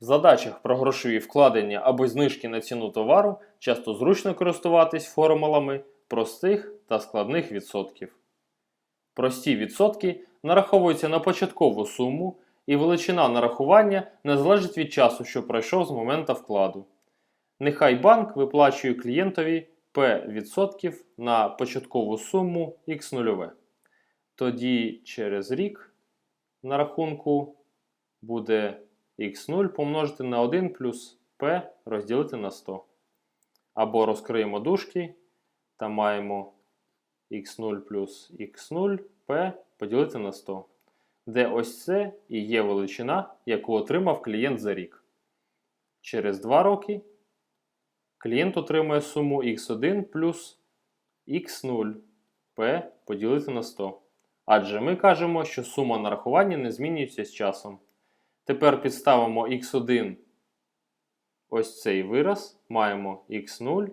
В задачах про грошові вкладення або знижки на ціну товару часто зручно користуватись формулами простих та складних відсотків. Прості відсотки нараховуються на початкову суму, і величина нарахування не залежить від часу, що пройшов з моменту вкладу. Нехай банк виплачує клієнтові P відсотків на початкову суму x 0 Тоді через рік на рахунку буде x0 помножити на 1 плюс p розділити на 100. Або розкриємо дужки та маємо x0 плюс x0 p поділити на 100. Де ось це і є величина, яку отримав клієнт за рік. Через 2 роки клієнт отримує суму x1 плюс x0 p поділити на 100. Адже ми кажемо, що сума нарахування не змінюється з часом. Тепер підставимо x1 ось цей вираз. Маємо x0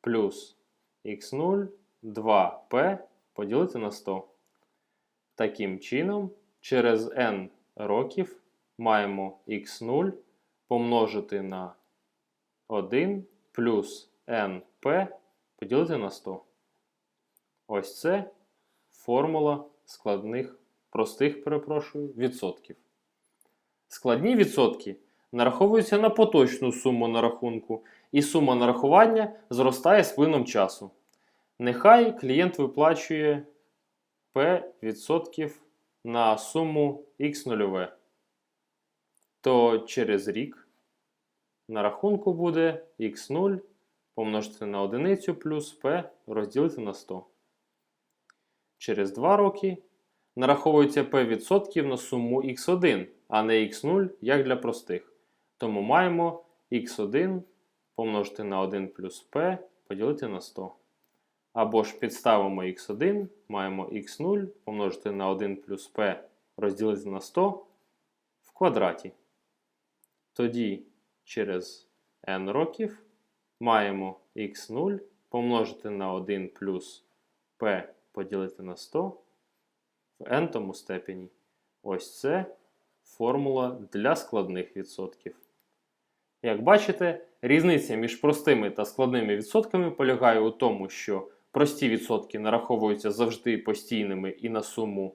плюс x0 2p поділити на 100. Таким чином, через n років маємо x0 помножити на 1 плюс np поділити на 100. Ось це формула складних, простих, перепрошую, відсотків. Складні відсотки нараховуються на поточну суму на рахунку, і сума нарахування зростає з плином часу. Нехай клієнт виплачує P відсотків на суму x0. То через рік на рахунку буде x0 помножити на одиницю плюс p розділити на 100. Через 2 роки нараховується p відсотків на суму x1, а не x0, як для простих. Тому маємо x1 помножити на 1 плюс p поділити на 100. Або ж підставимо x1, маємо x0 помножити на 1 плюс p розділити на 100 в квадраті. Тоді через n років маємо x0 помножити на 1 плюс p поділити на 100 в n тому степені. Ось це формула для складних відсотків. Як бачите, різниця між простими та складними відсотками полягає у тому, що прості відсотки нараховуються завжди постійними і на суму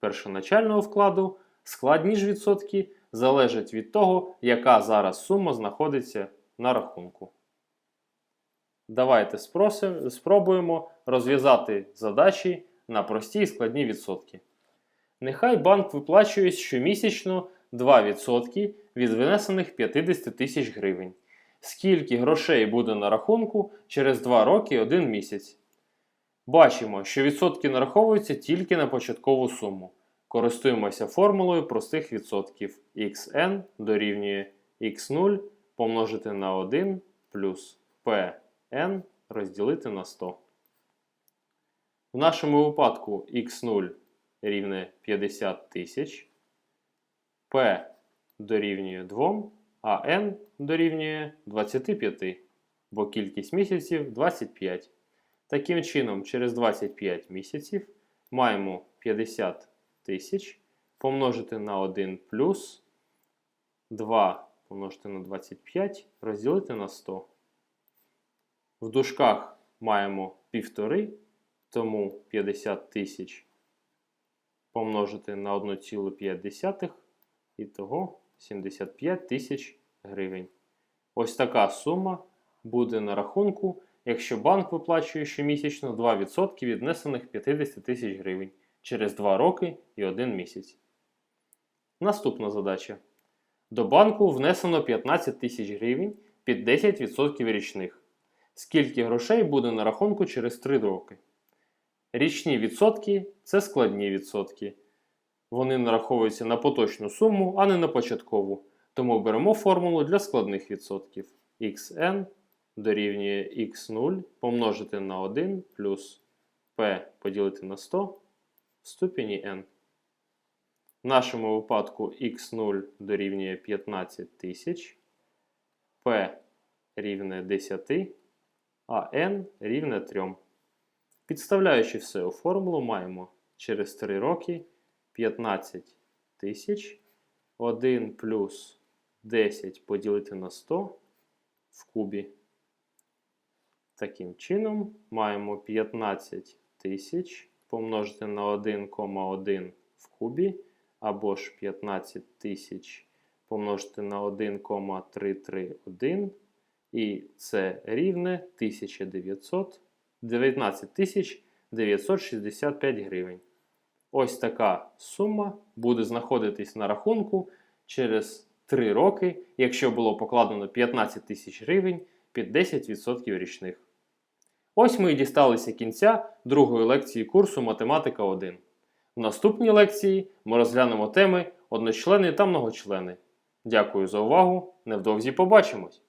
першоначального вкладу, складні ж відсотки залежать від того, яка зараз сума знаходиться на рахунку. Давайте спробуємо розв'язати задачі на прості і складні відсотки. Нехай банк виплачує щомісячно 2% від винесених 50 тисяч гривень. Скільки грошей буде на рахунку через 2 роки 1 місяць? Бачимо, що відсотки нараховуються тільки на початкову суму. Користуємося формулою простих відсотків xn дорівнює x0 помножити на 1 плюс pn розділити на 100. В нашому випадку x0 рівне 50 тисяч, p дорівнює 2, а n дорівнює 25, бо кількість місяців 25. Таким чином, через 25 місяців маємо 50 тисяч помножити на 1 плюс 2 помножити на 25 розділити на 100. В дужках маємо півтори, тому 50 тисяч помножити на 1,5 і того 75 тисяч гривень. Ось така сума буде на рахунку, якщо банк виплачує щомісячно 2% від внесених 50 тисяч гривень через 2 роки і 1 місяць. Наступна задача. До банку внесено 15 тисяч гривень під 10% річних. Скільки грошей буде на рахунку через 3 роки? Річні відсотки це складні відсотки. Вони нараховуються на поточну суму, а не на початкову. Тому беремо формулу для складних відсотків. xn дорівнює x0 помножити на 1 плюс p поділити на 100 в ступені n. В нашому випадку x0 дорівнює 15 тисяч, p рівне 10, а n рівне 3. Підставляючи все у формулу, маємо через 3 роки 15 тисяч, 1 плюс 10 поділити на 100 в кубі. Таким чином, маємо 15 тисяч помножити на 1,1 в кубі, або ж 15 тисяч помножити на 1,331, і це рівне 1900, 19 тисяч 965 гривень. Ось така сума буде знаходитись на рахунку через 3 роки, якщо було покладено 15 тисяч гривень під 10% річних. Ось ми і дісталися кінця другої лекції курсу Математика 1. В наступній лекції ми розглянемо теми одночлени та многочлени. Дякую за увагу. Невдовзі побачимось!